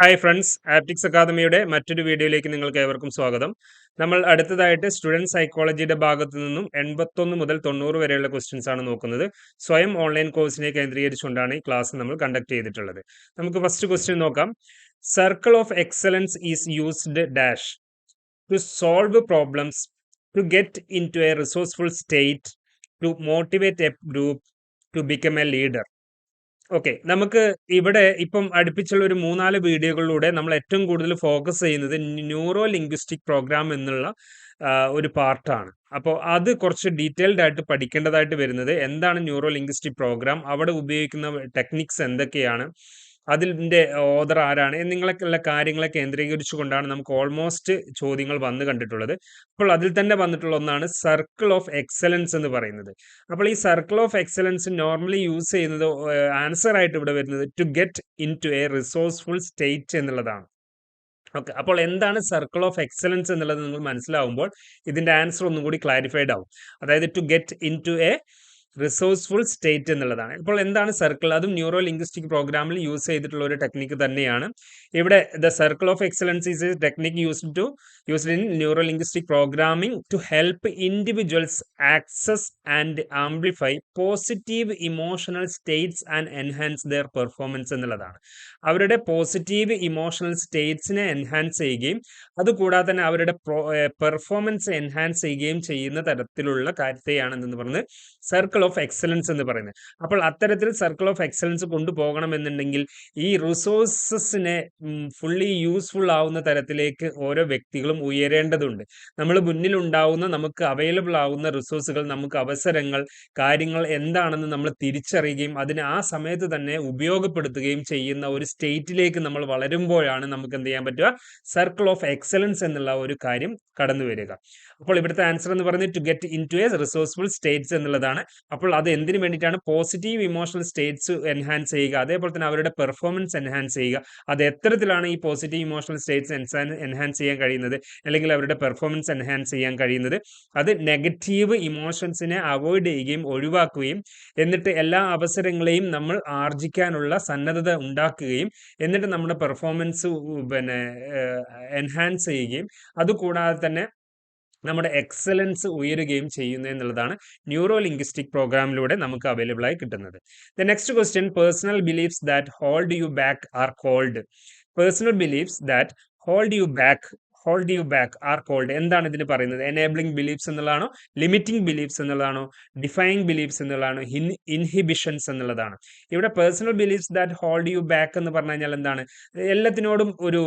Hi friends optics അക്കാദമിയുടെ മറ്റൊരു വീഡിയോയിലേക്ക് നിങ്ങൾക്ക് ഏവർക്കും സ്വാഗതം. നമ്മൾ അടുത്തതായിട്ട് സ്റ്റുഡന്റ് സൈക്കോളജിയുടെ ഭാഗത്തു നിന്നും എൺപത്തൊന്ന് മുതൽ തൊണ്ണൂറ് വരെയുള്ള ക്വസ്റ്റ്യൻസ് ആണ് നോക്കുന്നത്. സ്വയം ഓൺലൈൻ കോഴ്സിനെ കേന്ദ്രീകരിച്ചുകൊണ്ടാണ് ഈ ക്ലാസ് നമ്മൾ കണ്ടക്ട് ചെയ്തിട്ടുള്ളത്. നമുക്ക് ഫസ്റ്റ് ക്വസ്റ്റ്യൻ നോക്കാം. Circle of excellence is used dash to solve problems to get into a resourceful state to motivate a group to become a leader okay നമുക്ക് ഇവിടെ ഇപ്പം അടുപ്പിച്ചുള്ള ഒരു മൂന്നാൽ വീഡിയോകളിലൂടെ നമ്മൾ ഏറ്റവും കൂടുതൽ ഫോക്കസ് ചെയ്യുന്നത് ന്യൂറോ ലിംഗ്വിസ്റ്റിക് പ്രോഗ്രാം എന്നുള്ള ഒരു പാർട്ടാണ് അപ്പോൾ അത് കുറച്ച് ഡീറ്റെയിൽഡ് ആയിട്ട് പഠിക്കേണ്ടതായിട്ട് വരുന്നത് എന്താണ് ന്യൂറോ ലിംഗ്വിസ്റ്റിക് പ്രോഗ്രാം അവിടെ ഉപയോഗിക്കുന്ന ടെക്നിക്സ് എന്തൊക്കെയാണ്? അതിന്റെ ഓദർ ആരാണ് എന്നിങ്ങളൊക്കെയുള്ള കാര്യങ്ങളെ കേന്ദ്രീകരിച്ചുകൊണ്ടാണ് നമുക്ക് ഓൾമോസ്റ്റ് ചോദ്യങ്ങൾ വന്നു കണ്ടിട്ടുള്ളത്. അപ്പോൾ അതിൽ തന്നെ വന്നിട്ടുള്ള ഒന്നാണ് സർക്കിൾ ഓഫ് എക്സലൻസ് എന്ന് പറയുന്നത്. അപ്പോൾ ഈ circle of excellence normally use ചെയ്യുന്നത് ആൻസർ ആയിട്ട് ഇവിടെ വരുന്നത് to get into a resourceful state എന്നുള്ളതാണ്. ഓക്കെ അപ്പോൾ എന്താണ് സർക്കിൾ ഓഫ് എക്സലൻസ് എന്നുള്ളത് നിങ്ങൾ മനസ്സിലാവുമ്പോൾ ഇതിന്റെ ആൻസർ ഒന്നും കൂടി ക്ലാരിഫൈഡ് ആവും. അതായത് to get into a resourceful state എന്നുള്ളതാണ്. ഇപ്പോൾ എന്താണ് സർക്കിൾ അതും ന്യൂറോ ലിംഗ്വിസ്റ്റിക് പ്രോഗ്രാമിൽ യൂസ് ചെയ്തിട്ടുള്ള ഒരു ടെക്നിക്ക് തന്നെയാണ്. ഇവിടെ the circle of excellence is technique used to used in neuro linguistic programming to help individuals access and amplify positive emotional states and enhance their performance എന്നുള്ളതാണ്. അവരുടെ positive emotional സ്റ്റേറ്റ്സിനെ enhance ചെയ്യുകയും അതുകൂടാതെ തന്നെ അവരുടെ പെർഫോമൻസ് എൻഹാൻസ് ചെയ്യുകയും ചെയ്യുന്ന തരത്തിലുള്ള കാര്യത്തെയാണ് എന്ന് പറഞ്ഞ് സർക്കിൾ ഓഫ് എക്സലൻസ് എന്ന് പറയുന്നത്. അപ്പോൾ അത്തരത്തിൽ സർക്കിൾ ഓഫ് എക്സലൻസ് കൊണ്ടുപോകണമെന്നുണ്ടെങ്കിൽ ഈ റിസോഴ്സസിനെ ഫുള്ളി യൂസ്ഫുൾ ആവുന്ന തരത്തിലേക്ക് ഓരോ വ്യക്തികളും ഉയരേണ്ടതുണ്ട്. നമ്മൾ മുന്നിലുണ്ടാവുന്ന നമുക്ക് അവൈലബിൾ ആവുന്ന റിസോഴ്സുകൾ നമുക്ക് അവസരങ്ങൾ കാര്യങ്ങൾ എന്താണെന്ന് നമ്മൾ തിരിച്ചറിയുകയും അതിനെ ആ സമയത്ത് തന്നെ ഉപയോഗപ്പെടുത്തുകയും ചെയ്യുന്ന ഒരു സ്റ്റേറ്റിലേക്ക് നമ്മൾ വളരുമ്പോഴാണ് നമുക്ക് എന്ത് ചെയ്യാൻ പറ്റുക? സർക്കിൾ ഓഫ് എക്സലൻസ് എന്നുള്ള ഒരു കാര്യം കടന്നു വരിക അപ്പോൾ ഇവിടുത്തെ ആൻസർ എന്ന് പറയുന്നത് to get into a resourceful states എന്നുള്ളതാണ്. അപ്പോൾ അത് എന്തിനു വേണ്ടിയിട്ടാണ്? പോസിറ്റീവ് ഇമോഷണൽ സ്റ്റേറ്റ്സ് എൻഹാൻസ് ചെയ്യുക. അതേപോലെ തന്നെ അവരുടെ പെർഫോമൻസ് എൻഹാൻസ് ചെയ്യുക. അത് എത്തരത്തിലാണ് ഈ പോസിറ്റീവ് ഇമോഷണൽ സ്റ്റേറ്റ്സ് എൻഹാൻസ് ചെയ്യാൻ കഴിയുന്നത്? അല്ലെങ്കിൽ അവരുടെ പെർഫോമൻസ് എൻഹാൻസ് ചെയ്യാൻ കഴിയുന്നത്? അത് നെഗറ്റീവ് ഇമോഷൻസിനെ അവോയ്ഡ് ചെയ്യുകയും ഒഴിവാക്കുകയും എന്നിട്ട് എല്ലാ അവസരങ്ങളെയും നമ്മൾ ആർജിക്കാനുള്ള സന്നദ്ധത ഉണ്ടാക്കുകയും എന്നിട്ട് നമ്മുടെ പെർഫോമൻസ് പിന്നെ എൻഹാൻസ് ചെയ്യുകയും അതുകൂടാതെ തന്നെ നമ്മുടെ എക്സലൻസ് ഉയരുകയും ചെയ്യുന്നു എന്നുള്ളതാണ് ന്യൂറോ ലിംഗ്വിസ്റ്റിക് പ്രോഗ്രാമിലൂടെ നമുക്ക് അവൈലബിൾ ആയി കിട്ടുന്നത്. The next question personal beliefs that hold you back are called personal beliefs that hold you back hold you back are called എന്താണ് ഇതിന് പറയുന്നത്? എനേബിളിംഗ് ബിലീഫ്സ് എന്നുള്ളതാണോ? ലിമിറ്റിംഗ് ബിലീഫ്സ് എന്നുള്ളതാണോ? ഡിഫൈങ് ബിലീഫ്സ് എന്നുള്ളതാണോ? ഇൻഹിബിഷൻസ് എന്നുള്ളതാണ്. ഇവിടെ personal beliefs that hold you back എന്ന് പറഞ്ഞു കഴിഞ്ഞാൽ എന്താണ്? എല്ലാത്തിനോടും ഒരു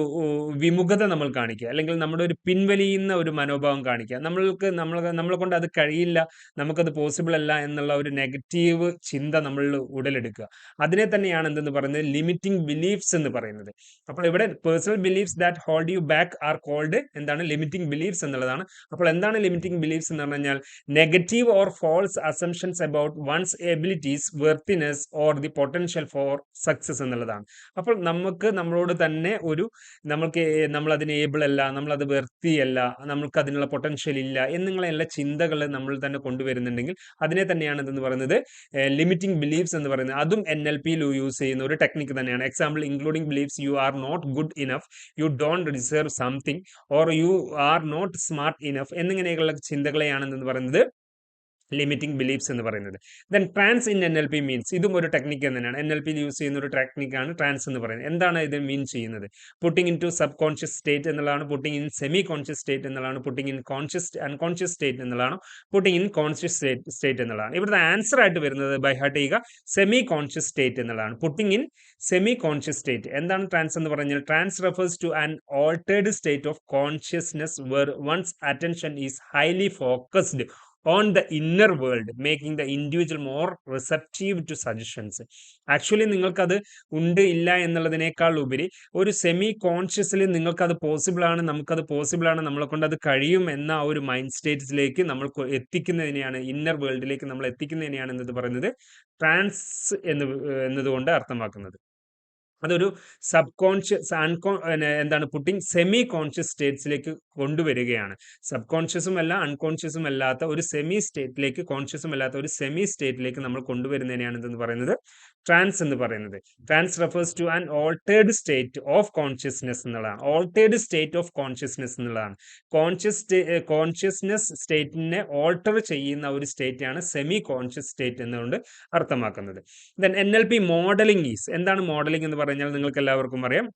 വിമുഖത നമ്മൾ കാണിക്കുക. അല്ലെങ്കിൽ നമ്മുടെ ഒരു പിൻവലിയുന്ന ഒരു മനോഭാവം കാണിക്കുക. നമ്മൾക്ക് നമ്മൾ നമ്മളെ കൊണ്ട് അത് കഴിയില്ല നമുക്കത് പോസിബിൾ അല്ല എന്നുള്ള ഒരു നെഗറ്റീവ് ചിന്ത നമ്മളിൽ ഉടലെടുക്കുക. അതിനെ തന്നെയാണ് എന്തെന്ന് പറയുന്നത്? ലിമിറ്റിംഗ് ബിലീഫ്സ് എന്ന് പറയുന്നത്. അപ്പോൾ ഇവിടെ personal beliefs that hold you back are called എന്താണ് ലിമിറ്റിംഗ് ബിലീഫ്സ് എന്നുള്ളതാണ്. അപ്പോൾ എന്താണ് ലിമിറ്റിംഗ് ബിലീഫ്സ് എന്ന് പറഞ്ഞു കഴിഞ്ഞാൽ negative or false assumptions about one's abilities worthiness or the potential for success എന്നുള്ളതാണ്. അപ്പോൾ നമുക്ക് നമ്മളോട് തന്നെ ഒരു നമ്മൾക്ക് നമ്മൾ അതിന് ഏബിൾ അല്ല നമ്മളത് വെർത്തിയല്ല നമ്മൾക്ക് അതിനുള്ള പൊട്ടൻഷ്യൽ ഇല്ല എന്നുള്ള ചിന്തകൾ നമ്മൾ തന്നെ കൊണ്ടുവരുന്നുണ്ടെങ്കിൽ അതിനെ തന്നെയാണ് ഇതെന്ന് പറയുന്നത് ലിമിറ്റിംഗ് ബിലീഫ്സ് എന്ന് പറയുന്നത്. അതും എൻ എൽ പിയിൽ യൂസ് ചെയ്യുന്ന ഒരു ടെക്നിക്ക് തന്നെയാണ്. Example including beliefs you are not good enough you don't deserve something or you are not smart enough എന്നിങ്ങനെയുള്ള ചിന്തകളെയാണ് എന്ന് പറയുന്നത്. ലിമിറ്റിംഗ് ബിലീഫ്സ് എന്ന് പറയുന്നത്. Then trance in N L P means ഇതും ഒരു ടെക്നിക്ക് തന്നെയാണ്. എൻ എൽ പിയിൽ യൂസ് ചെയ്യുന്ന ഒരു ടെക്നിക്കാണ് ട്രാൻസ് എന്ന് പറയുന്നത്. എന്താണ് ഇത് മീൻ ചെയ്യുന്നത്? Putting into sub conscious state എന്നുള്ളതാണ് putting in semi conscious state എന്നുള്ളതാണ് putting in conscious unconscious state എന്നുള്ളതാണ് putting in conscious state state എന്നുള്ളതാണ്. ഇവിടുത്തെ ആൻസർ ആയിട്ട് വരുന്നത് ബൈ ഹാർട്ട് ചെയ്യുക സെമി കോൺഷ്യസ് സ്റ്റേറ്റ് എന്നുള്ളതാണ്. Putting in semi conscious state എന്താണ് ട്രാൻസ് എന്ന് പറഞ്ഞാൽ? Trance refers to an altered state of consciousness where one's attention is highly focused on the inner world making the individual more receptive to suggestions actually നിങ്ങൾക്കത് ഉണ്ട് ഇല്ല എന്നുള്ളതിനേക്കാൾ ഉപരി ഒരു semi consciously നിങ്ങൾക്കത് possible ആണ് നമുക്കത് പോസിബിൾ ആണ് നമ്മളെ കൊണ്ട് അത് കഴിയും എന്ന ആ ഒരു മൈൻഡ് സ്റ്റേറ്റിലേക്ക് നമ്മൾ എത്തിക്കുന്നതിനെയാണ് ഇന്നർ വേൾഡിലേക്ക് നമ്മൾ എത്തിക്കുന്നതിനെയാണ് എന്നത് പറയുന്നത് ട്രാൻസ് എന്ന് എന്നതുകൊണ്ട് അർത്ഥമാക്കുന്നത്. അതൊരു സബ് കോൺഷ്യസ് അൺകോ എന്താണ് പുട്ടിങ് സെമി കോൺഷ്യസ് സ്റ്റേറ്റ്സിലേക്ക് കൊണ്ടുവരികയാണ്. സബ് കോൺഷ്യസും അല്ല അൺകോൺഷ്യസും അല്ലാത്ത ഒരു സെമി സ്റ്റേറ്റിലേക്ക് കോൺഷ്യസും അല്ലാത്ത ഒരു സെമി സ്റ്റേറ്റിലേക്ക് നമ്മൾ കൊണ്ടുവരുന്നതിനെയാണ് ഇതെന്ന് പറയുന്നത്. ട്രാൻസ് എന്ന് പറയുന്നത്. Trance refers to an altered state of consciousness എന്നുള്ളതാണ്. ഓൾട്ടേഡ് സ്റ്റേറ്റ് ഓഫ് കോൺഷ്യസ്നെസ് എന്നുള്ളതാണ്. കോൺഷ്യസ് കോൺഷ്യസ്നെസ് സ്റ്റേറ്റിനെ ഓൾട്ടർ ചെയ്യുന്ന ഒരു സ്റ്റേറ്റാണ് സെമി കോൺഷ്യസ് സ്റ്റേറ്റ് എന്നുകൊണ്ട് അർത്ഥമാക്കുന്നത്. Then N L P modelling is എന്താണ് മോഡലിംഗ് എന്ന് പറഞ്ഞാൽ നിങ്ങൾക്ക് എല്ലാവർക്കും അറിയാം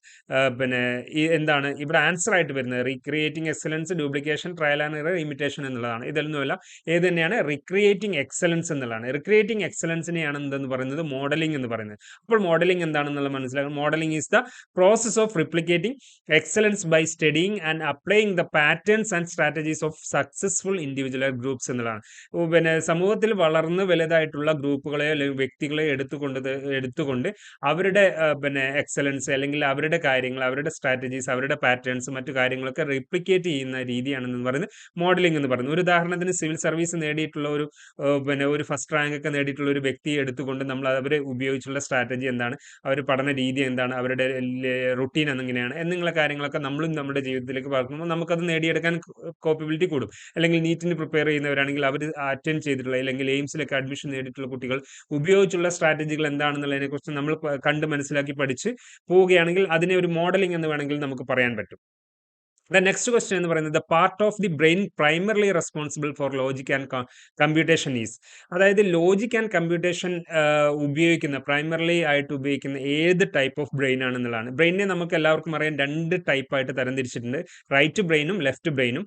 പിന്നെ ഈ എന്താണ് ഇവിടെ ആൻസർ ആയിട്ട് വരുന്നത് recreating excellence duplication trial and error imitation എന്നുള്ളതാണ്. ഇതൊന്നുമല്ല ഏത് തന്നെയാണ്? റീക്രിയേറ്റിംഗ് എക്സലൻസ് എന്നുള്ളതാണ്. റീക്രിയേറ്റിംഗ് എക്സലൻസിനെയാണ് എന്തെന്ന് പറയുന്നത്? മോഡലിംഗ് എന്ന് പറയുന്നത്. അപ്പോൾ മോഡലിംഗ് എന്താണെന്നുള്ള മനസ്സിലാക്കുക modelling is the process of replicating excellence by studying and applying the patterns and strategies of successful individual groups എന്നുള്ളതാണ്. പിന്നെ സമൂഹത്തിൽ വളർന്ന് വലുതായിട്ടുള്ള ഗ്രൂപ്പുകളെയോ അല്ലെങ്കിൽ വ്യക്തികളെയോ എടുത്തുകൊണ്ട് എടുത്തുകൊണ്ട് അവരുടെ പിന്നെ എക്സലൻസ് അല്ലെങ്കിൽ അവരുടെ കാര്യങ്ങൾ അവരുടെ സ്ട്രാറ്റജീസ് അവരുടെ പാറ്റേൺസ് മറ്റു കാര്യങ്ങളൊക്കെ റിപ്ലിക്കേറ്റ് ചെയ്യുന്ന രീതിയാണെന്ന് പറയുന്നത് മോഡലിംഗ് എന്ന് പറയുന്നത് ഒരു ഉദാഹരണത്തിന് സിവിൽ സർവീസ് നേടിയിട്ടുള്ള ഒരു പിന്നെ ഒരു ഫസ്റ്റ് റാങ്ക് ഒക്കെ നേടിയിട്ടുള്ള ഒരു വ്യക്തിയെ എടുത്തുകൊണ്ട് നമ്മൾ അവരെ ഉപയോഗിച്ചുള്ള സ്ട്രാറ്റജി എന്താണ് അവർ പഠന രീതി എന്താണ് അവരുടെ റുട്ടീൻ എന്നിങ്ങനെയാണ് എന്നുള്ള കാര്യങ്ങളൊക്കെ നമ്മളും നമ്മുടെ ജീവിതത്തിലേക്ക് പകർത്തുമ്പോൾ നമുക്കത് നേടിയെടുക്കാൻ കോപ്പബിലിറ്റി കൂടും. അല്ലെങ്കിൽ നീറ്റിന് പ്രിപ്പയർ ചെയ്യുന്നവരാണെങ്കിൽ അവർ അറ്റൻഡ് ചെയ്തിട്ടുള്ള അല്ലെങ്കിൽ എയിംസിലൊക്കെ അഡ്മിഷൻ നേടിയിട്ടുള്ള കുട്ടികൾ ഉപയോഗിച്ചുള്ള സ്ട്രാറ്റജികൾ എന്താണെന്നുള്ളതിനെ കുറിച്ച് നമ്മൾ കണ്ട് മനസ്സിലാക്കി പഠിച്ച് പോവുകയാണെങ്കിൽ അതിനെ ഒരു മോഡലിംഗ് എന്ന് വേണമെങ്കിൽ നമുക്ക് പറയാൻ പറ്റും. ദ നെക്സ്റ്റ് ക്വസ്റ്റ്യൻ എന്ന് പറയുന്നത് the part of the brain primarily responsible for logic and computation is അതായത് ലോജിക് ആൻഡ് കമ്പ്യൂട്ടേഷൻ ഉപയോഗിക്കുന്ന പ്രൈമറിലി ആയിട്ട് ഉപയോഗിക്കുന്ന ഏത് ടൈപ്പ് ഓഫ് ബ്രെയിൻ ആണെന്നുള്ളതാണ്. ബ്രെയിനിനെ നമുക്ക് എല്ലാവർക്കും അറിയാം രണ്ട് ടൈപ്പായിട്ട് തരംതിരിച്ചിട്ടുണ്ട്. റൈറ്റ് ബ്രെയിനും ലെഫ്റ്റ് ബ്രെയിനും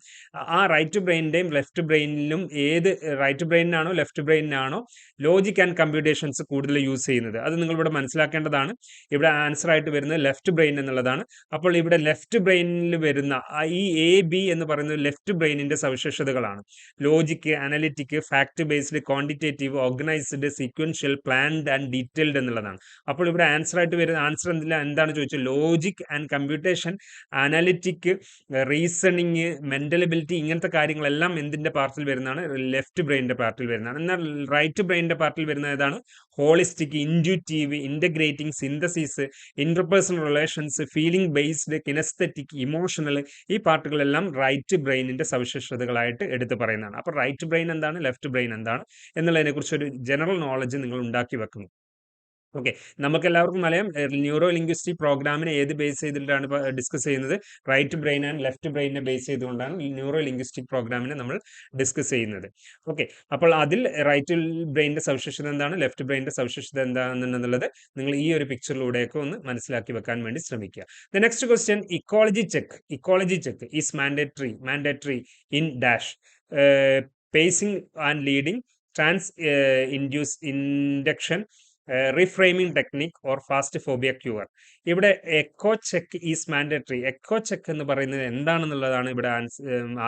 ആ റൈറ്റ് ബ്രെയിനിന്റെയും ലെഫ്റ്റ് ബ്രെയിനിലും ഏത് റൈറ്റ് ബ്രെയിനിനാണോ ലെഫ്റ്റ് ബ്രെയിനിനാണോ ലോജിക് ആൻഡ് കമ്പ്യൂട്ടേഷൻസ് കൂടുതൽ യൂസ് ചെയ്യുന്നത്. അത് നിങ്ങൾ ഇവിടെ മനസ്സിലാക്കേണ്ടതാണ്. ഇവിടെ ആൻസർ ആയിട്ട് വരുന്നത് ലെഫ്റ്റ് ബ്രെയിൻ എന്നുള്ളതാണ്. അപ്പോൾ ഇവിടെ ലെഫ്റ്റ് ബ്രെയിനിൽ വരുന്ന ഈ എ ബി എന്ന് പറയുന്നത് ലെഫ്റ്റ് ബ്രെയിനിന്റെ സവിശേഷതകളാണ്. Logic analytic fact based quantitative organised sequential planned and detailed എന്നുള്ളതാണ്. അപ്പോൾ ഇവിടെ ആൻസർ ആയിട്ട് വരുന്ന ആൻസർ എന്തില്ല എന്താണ് ചോദിച്ചത്? Logic and computation analytic reasoning mental ability ഇങ്ങനത്തെ കാര്യങ്ങളെല്ലാം എന്തിന്റെ പാർട്ടിൽ വരുന്നതാണ്? ലെഫ്റ്റ് ബ്രെയിനിന്റെ പാർട്ടിൽ വരുന്നതാണ്. എന്നാൽ റൈറ്റ് ബ്രെയിനിന്റെ പാർട്ടിൽ വരുന്ന ഏതാണ്? Holistic intuitive integrating synthesis interpersonal relations feeling based kinesthetic emotional ഈ പാർട്ടുകളെല്ലാം റൈറ്റ് ബ്രെയിനിന്റെ സവിശേഷതകളായിട്ട് എടുത്തു പറയുന്നതാണ്. അപ്പോൾ റൈറ്റ് ബ്രെയിൻ എന്താണ്? ലെഫ്റ്റ് ബ്രെയിൻ എന്താണ്? എന്നുള്ളതിനെക്കുറിച്ച് ഒരു ജനറൽ നോളജ് നിങ്ങൾ ഉണ്ടാക്കി വെക്കുന്നു. ഓക്കെ. നമുക്ക് എല്ലാവർക്കും അറിയാം ന്യൂറോ ലിംഗ്വിസ്റ്റിക് പ്രോഗ്രാമിനെ ഏത് ബേസ് ചെയ്തിട്ടാണ് ഡിസ്കസ് ചെയ്യുന്നത്? റൈറ്റ് ബ്രെയിൻ ആൻഡ് ലെഫ്റ്റ് ബ്രെയിനെ ബേസ് ചെയ്തുകൊണ്ടാണ് ന്യൂറോ ലിംഗ്വിസ്റ്റിക് പ്രോഗ്രാമിനെ നമ്മൾ ഡിസ്കസ് ചെയ്യുന്നത്. ഓക്കെ. അപ്പോൾ അതിൽ റൈറ്റ് ബ്രെയിനിന്റെ സവിശേഷത എന്താണ്? ലെഫ്റ്റ് ബ്രെയിനിന്റെ സവിശേഷത എന്താണെന്നുള്ളത് നിങ്ങൾ ഈ ഒരു പിക്ചറിലൂടെയൊക്കെ ഒന്ന് മനസ്സിലാക്കി വെക്കാൻ വേണ്ടി ശ്രമിക്കുക. The next question ecology check. Ecology check. Is mandatory. Mandatory in dash. Pacing and leading trance induce induction reframing technique or fast phobia cure ഇവിടെ echo check is mandatory echo check എന്ന് പറയുന്നത് എന്താണെന്നുള്ളതാണ് ഇവിടെ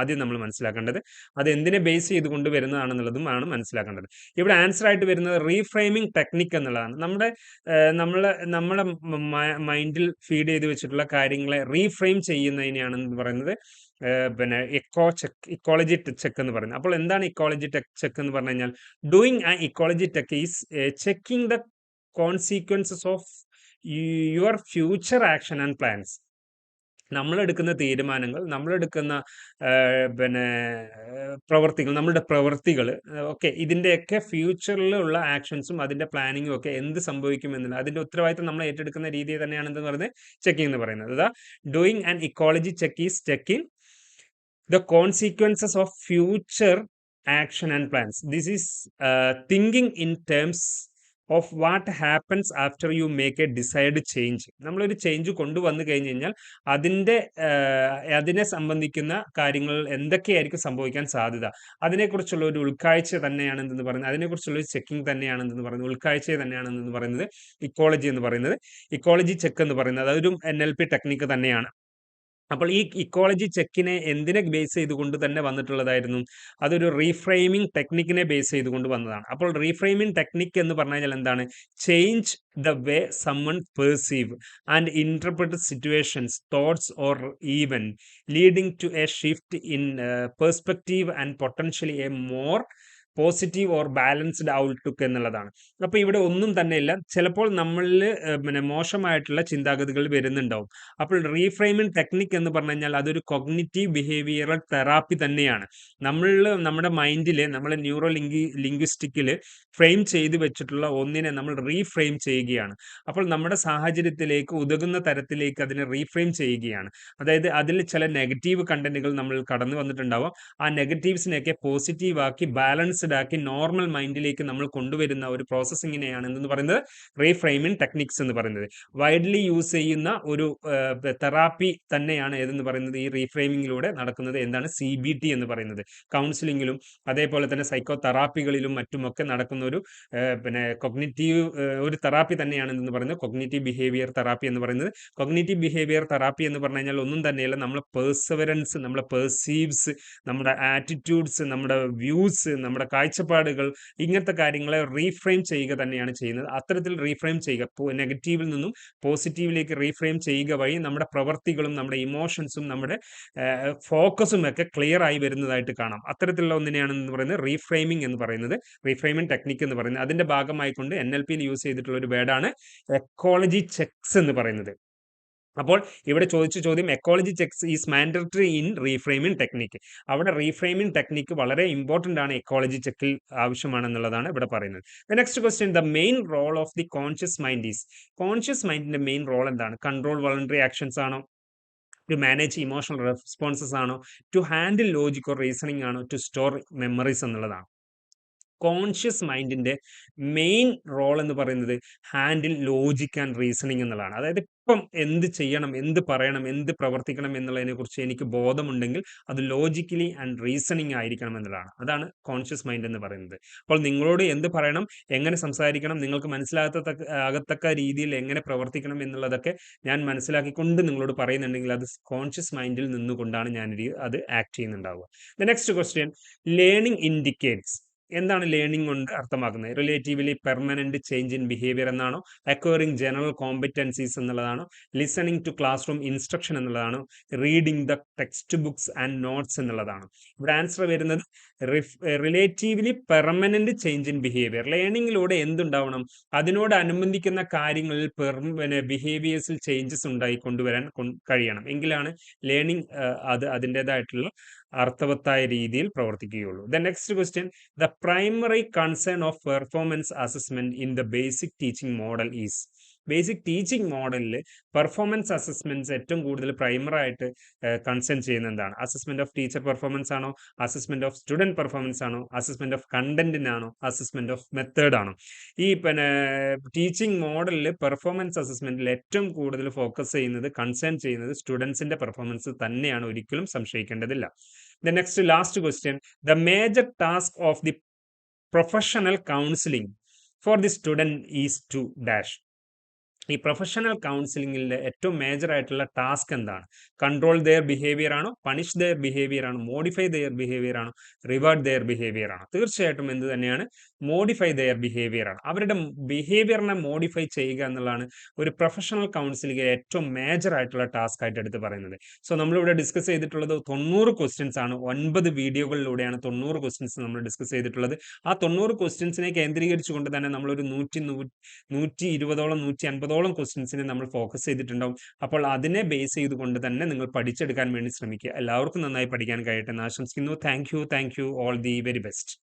ആദ്യം നമ്മൾ മനസ്സിലാക്കേണ്ടത്. അത് എന്തിനെ ബേസ് ചെയ്തുകൊണ്ട് വരുന്നതാണെന്നുള്ളതും ആണ് മനസ്സിലാക്കേണ്ടത്. ഇവിടെ ആൻസർ ആയിട്ട് വരുന്നത് റീഫ്രെയിമിംഗ് ടെക്നിക് എന്നുള്ളതാണ്. നമ്മുടെ നമ്മളെ നമ്മുടെ മൈൻഡിൽ ഫീഡ് ചെയ്ത് വെച്ചിട്ടുള്ള കാര്യങ്ങളെ റീഫ്രെയിം ചെയ്യുന്നതിനെയാണ് പറയുന്നത് പിന്നെ എക്കോ ചെക്ക് ഇക്കോളജി ചെക്ക് എന്ന് പറയുന്നത്. അപ്പോൾ എന്താണ് ഇക്കോളജി ടെക് ചെക്ക് എന്ന് പറഞ്ഞു കഴിഞ്ഞാൽ ഡൂയിങ് ആ ecology tech is checking the consequences of your future action and plans നമ്മളെടുക്കുന്ന തീരുമാനങ്ങൾ നമ്മളെടുക്കുന്ന പിന്നെ പ്രവർത്തികൾ നമ്മളുടെ പ്രവർത്തികൾ ഓക്കെ ഇതിന്റെയൊക്കെ ഫ്യൂച്ചറിലുള്ള ആക്ഷൻസും അതിന്റെ പ്ലാനിങ്ങും ഒക്കെ എന്ത് സംഭവിക്കും എന്നുള്ള അതിന്റെ ഉത്തരവാദിത്തം നമ്മൾ ഏറ്റെടുക്കുന്ന രീതി തന്നെയാണ് എന്ന് പറയുന്നത് ചെക്കിംഗ് എന്ന് പറയുന്നത് അതാ doing and ecology check is checking the consequences of future action and plans this is thinking in in terms what happens after you make a decide change. നമ്മളൊരു ചേഞ്ച് കൊണ്ടുവന്നു കഴിഞ്ഞ് കഴിഞ്ഞാൽ അതിന്റെ അതിനെ സംബന്ധിക്കുന്ന കാര്യങ്ങൾ എന്തൊക്കെയായിരിക്കും സംഭവിക്കാൻ സാധ്യത? അതിനെക്കുറിച്ചുള്ള ഒരു ഉൾക്കാഴ്ച തന്നെയാണ് എന്തെന്ന് പറയുന്നത് അതിനെക്കുറിച്ചുള്ള ഒരു ചെക്കിംഗ് തന്നെയാണ് എന്തെന്ന് പറയുന്നത് ഉൾക്കാഴ്ച തന്നെയാണ് എന്തെന്ന് പറയുന്നത് ഇക്കോളജി എന്ന് പറയുന്നത്. ഇക്കോളജി ചെക്ക് എന്ന് പറയുന്നത് അതൊരു എൻ എൽ പി ടെക്നിക്ക് തന്നെയാണ്. അപ്പോൾ ഈ ഇക്കോളജി ചെക്കിനെ എന്തിനെ ബേസ് ചെയ്തുകൊണ്ട് തന്നെ വന്നിട്ടുള്ളതായിരുന്നു? അതൊരു റീഫ്രെയിമിംഗ് ടെക്നിക്കിനെ ബേസ് ചെയ്തുകൊണ്ട് വന്നതാണ്. അപ്പോൾ റീഫ്രെയിമിംഗ് ടെക്നിക്ക് എന്ന് പറഞ്ഞു കഴിഞ്ഞാൽ എന്താണ്? Change the way someone perceive and interpret situations thoughts or even leading to a shift in perspective and potentially a more positive or balanced outlook എന്നുള്ളതാണ്. അപ്പോൾ ഇവിടെ ഒന്നും തന്നെ ഇല്ല ചിലപ്പോൾ നമ്മളിൽ പിന്നെ മോശമായിട്ടുള്ള ചിന്താഗതികൾ വരുന്നുണ്ടാവും. അപ്പോൾ റീഫ്രെയിമിംഗ് ടെക്നിക് എന്ന് പറഞ്ഞു കഴിഞ്ഞാൽ അതൊരു കൊഗ്നിറ്റീവ് ബിഹേവിയറൽ തെറാപ്പി തന്നെയാണ്. നമ്മൾ നമ്മുടെ മൈൻഡിൽ നമ്മൾ ന്യൂറോ ലിംഗി ലിംഗ്വിസ്റ്റിക്കിൽ ഫ്രെയിം ചെയ്ത് വെച്ചിട്ടുള്ള ഒന്നിനെ നമ്മൾ റീഫ്രെയിം ചെയ്യുകയാണ്. അപ്പോൾ നമ്മുടെ സാഹചര്യത്തിലേക്ക് ഉതകുന്ന തരത്തിലേക്ക് അതിനെ റീഫ്രെയിം ചെയ്യുകയാണ്. അതായത് അതിൽ ചില നെഗറ്റീവ് കണ്ടന്റുകൾ നമ്മൾ കടന്നു വന്നിട്ടുണ്ടാവും. ആ നെഗറ്റീവ്സിനെയൊക്കെ പോസിറ്റീവ് ആക്കി ബാലൻസ്ഡ് ആക്കി നോർമൽ മൈൻഡിലേക്ക് നമ്മൾ കൊണ്ടുവരുന്ന ഒരു പ്രോസസ്സിങ്ങിനെയാണ് എന്തെന്ന് പറയുന്നത്? റീഫ്രെയിമിംഗ് ടെക്നിക്സ് എന്ന് പറയുന്നത്. വൈഡ്ലി യൂസ് ചെയ്യുന്ന ഒരു തെറാപ്പി തന്നെയാണ് ഏതെന്ന് പറയുന്നത്? ഈ റീഫ്രെയിമിങ്ങിലൂടെ നടക്കുന്നത് എന്താണ്? സി ബി ടി എന്ന് പറയുന്നത്. കൗൺസിലിങ്ങിലും അതേപോലെ തന്നെ സൈക്കോ തെറാപ്പികളിലും മറ്റുമൊക്കെ നടക്കുന്ന ഒരു പിന്നെ കൊഗ്നിറ്റീവ് ഒരു തെറാപ്പി തന്നെയാണ് എന്ന് പറയുന്നത്? കൊഗ്നിറ്റീവ് ബിഹേവിയർ തെറാപ്പി എന്ന് പറയുന്നത്. കൊഗ്നിറ്റീവ് ബിഹേവിയർ തെറാപ്പി എന്ന് പറഞ്ഞു കഴിഞ്ഞാൽ ഒന്നും തന്നെയല്ല നമ്മളെ പേഴ്സവറൻസ് നമ്മളെ പേഴ്സീവ്സ് നമ്മുടെ ആറ്റിറ്റ്യൂഡ്സ് നമ്മുടെ വ്യൂസ് നമ്മുടെ കാഴ്ചപ്പാടുകൾ ഇങ്ങനത്തെ കാര്യങ്ങളെ റീഫ്രെയിം ചെയ്യുക തന്നെയാണ് ചെയ്യുന്നത്. അത്തരത്തിൽ റീഫ്രെയിം ചെയ്യുക. നെഗറ്റീവിൽ നിന്നും പോസിറ്റീവിലേക്ക് റീഫ്രെയിം ചെയ്യുക വഴി നമ്മുടെ പ്രവൃത്തികളും നമ്മുടെ ഇമോഷൻസും നമ്മുടെ ഫോക്കസും ഒക്കെ ക്ലിയർ ആയി വരുന്നതായിട്ട് കാണാം. അത്തരത്തിലുള്ള ഒന്നിനെയാണ് എന്ന് പറയുന്നത് റീഫ്രെയിമിംഗ് എന്ന് പറയുന്നത്. റീഫ്രെയിമിംഗ് ടെക്നിക്ക് എന്ന് പറയുന്നത്. അതിന്റെ ഭാഗമായിക്കൊണ്ട് എൻ എൽ പിയിൽ യൂസ് ചെയ്തിട്ടുള്ള ഒരു വേർഡാണ് എക്കോളജി ചെക്സ് എന്ന് പറയുന്നത്. അപ്പോൾ ഇവിടെ ചോദിച്ച ചോദ്യം ecology checks is mandatory in reframing technique അവിടെ റീഫ്രെയിമിംഗ് ടെക്നിക്ക് വളരെ ഇമ്പോർട്ടന്റ് ആണ് എക്കോളജി ചെക്കിൽ ആവശ്യമാണെന്നുള്ളതാണ് ഇവിടെ പറയുന്നത്. The next question the main role of the conscious mind is conscious മൈൻഡിന്റെ main role എന്താണ്? കൺട്രോൾ വളണ്ടറി ആക്ഷൻസ് ആണോ? ടു മാനേജ് ഇമോഷണൽ റെസ്പോൺസസ് ആണോ? ടു ഹാൻഡിൽ ലോജിക്കോ റീസണിങ് ആണോ? ടു സ്റ്റോർ മെമ്മറീസ് എന്നുള്ളതാണ്? കോൺഷ്യസ് മൈൻഡിന്റെ മെയിൻ റോൾ എന്ന് പറയുന്നത് ഹാൻഡിൽ ലോജിക് ആൻഡ് റീസണിങ് എന്നുള്ളതാണ്. അതായത് ഇപ്പം എന്ത് ചെയ്യണം എന്ത് പറയണം എന്ത് പ്രവർത്തിക്കണം എന്നുള്ളതിനെക്കുറിച്ച് എനിക്ക് ബോധമുണ്ടെങ്കിൽ അത് ലോജിക്കലി ആൻഡ് റീസണിങ് ആയിരിക്കണം എന്നുള്ളതാണ്. അതാണ് കോൺഷ്യസ് മൈൻഡ് എന്ന് പറയുന്നത്. അപ്പോൾ നിങ്ങളോട് എന്ത് പറയണം എങ്ങനെ സംസാരിക്കണം നിങ്ങൾക്ക് മനസ്സിലാകത്ത ആകത്തക്ക രീതിയിൽ എങ്ങനെ പ്രവർത്തിക്കണം എന്നുള്ളതൊക്കെ ഞാൻ മനസ്സിലാക്കിക്കൊണ്ട് നിങ്ങളോട് പറയുന്നുണ്ടെങ്കിൽ അത് കോൺഷ്യസ് മൈൻഡിൽ നിന്നുകൊണ്ടാണ് ഞാൻ അത് act ചെയ്യുന്നുണ്ടാവുക. The next question learning indicates എന്താണ് ലേണിംഗ് കൊണ്ട് അർത്ഥമാക്കുന്നത്? Relatively permanent change in behaviour എന്നാണോ? അക്വയറിംഗ് ജനറൽ കോമ്പറ്റൻസീസ് എന്നുള്ളതാണോ? Listening to classroom instruction എന്നുള്ളതാണോ? Reading the textbooks and notes എന്നുള്ളതാണ്? ഇവിടെ ആൻസർ വരുന്നത് relatively permanent change in behaviour ലേണിംഗിലൂടെ എന്തുണ്ടാവണം? അതിനോട് അനുബന്ധിക്കുന്ന കാര്യങ്ങളിൽ പിന്നെ ബിഹേവിയേഴ്സിൽ ചേഞ്ചസ് ഉണ്ടായി കൊണ്ടുവരാൻ കഴിയണം. എങ്കിലാണ് ലേണിംഗ് അത് അതിന്റെതായിട്ടുള്ള അർത്ഥവത്തായ രീതിയിൽ പ്രവർത്തിക്കുകയുള്ളൂ. The next question the primary concern of performance assessment in the basic teaching model is basic teaching മോഡലിൽ പെർഫോമൻസ് അസസ്മെന്റ്സ് ഏറ്റവും കൂടുതൽ പ്രൈമറായിട്ട് കൺസേൺ ചെയ്യുന്ന എന്താണ് അസസ്മെന്റ് ഓഫ് ടീച്ചർ പെർഫോമൻസ് ആണോ? അസസ്മെന്റ് ഓഫ് സ്റ്റുഡന്റ് പെർഫോമൻസ് ആണോ? അസസ്മെന്റ് ഓഫ് കണ്ടന്റിനാണോ അസസ്മെന്റ് ഓഫ് മെത്തേഡ് ആണോ? ഈ പിന്നെ ടീച്ചിങ് മോഡലിൽ പെർഫോമൻസ് അസസ്മെന്റിൽ ഏറ്റവും കൂടുതൽ ഫോക്കസ് ചെയ്യുന്നത് കൺസേൺ ചെയ്യുന്നത് സ്റ്റുഡൻസിന്റെ പെർഫോമൻസ് തന്നെയാണ് ഒരിക്കലും സംശയിക്കേണ്ടതില്ല. The next last question the major task of the professional counselling for the student is to dash ഈ പ്രൊഫഷണൽ കൗൺസിലിംഗിലെ ഏറ്റവും മേജർ ആയിട്ടുള്ള ടാസ്ക് എന്താണ്? കൺട്രോൾ ദെയർ ബിഹേവിയർ ആണോ? പണിഷ് ദെയർ ബിഹേവിയർ ആണോ? മോഡിഫൈ ദെയർ ബിഹേവിയർ ആണോ? റിവാർഡ് ദെയർ ബിഹേവിയർ ആണോ? തീർച്ചയായിട്ടും എന്ത് തന്നെയാണ്? മോഡിഫൈ ദെയർ ബിഹേവിയർ ആണ്. അവരുടെ ബിഹേവിയറിനെ മോഡിഫൈ ചെയ്യുക എന്നുള്ളതാണ് ഒരു പ്രൊഫഷണൽ കൗൺസിലിംഗിലെ ഏറ്റവും മേജർ ആയിട്ടുള്ള ടാസ്ക് ആയിട്ട് എടുത്ത് പറയുന്നത്. സോ നമ്മളിവിടെ ഡിസ്കസ് ചെയ്തിട്ടുള്ളത് തൊണ്ണൂറ് ക്വസ്റ്റ്യൻസ് ആണ്. ഒൻപത് വീഡിയോകളിലൂടെയാണ് തൊണ്ണൂറ് ക്വസ്റ്റ്യൻസ് നമ്മൾ ഡിസ്കസ് ചെയ്തിട്ടുള്ളത്. ആ തൊണ്ണൂറ് ക്വസ്റ്റ്യൻസിനെ കേന്ദ്രീകരിച്ചുകൊണ്ട് തന്നെ നമ്മളൊരു നൂറ്റി നൂറ്റി ഇരുപതോളം നൂറ്റി അൻപതോളം ക്വസ്റ്റ്യൻസിനെ നമ്മൾ ഫോക്കസ് ചെയ്തിട്ടുണ്ടാവും. അപ്പോൾ അതിനെ ബേസ് ചെയ്തുകൊണ്ട് തന്നെ നിങ്ങൾ പഠിച്ചെടുക്കാൻ വേണ്ടി ശ്രമിക്കുക. എല്ലാവർക്കും നന്നായി പഠിക്കാൻ കഴിയട്ടെ എന്ന് ആശംസിക്കുന്നു. Thank you thank you all the very best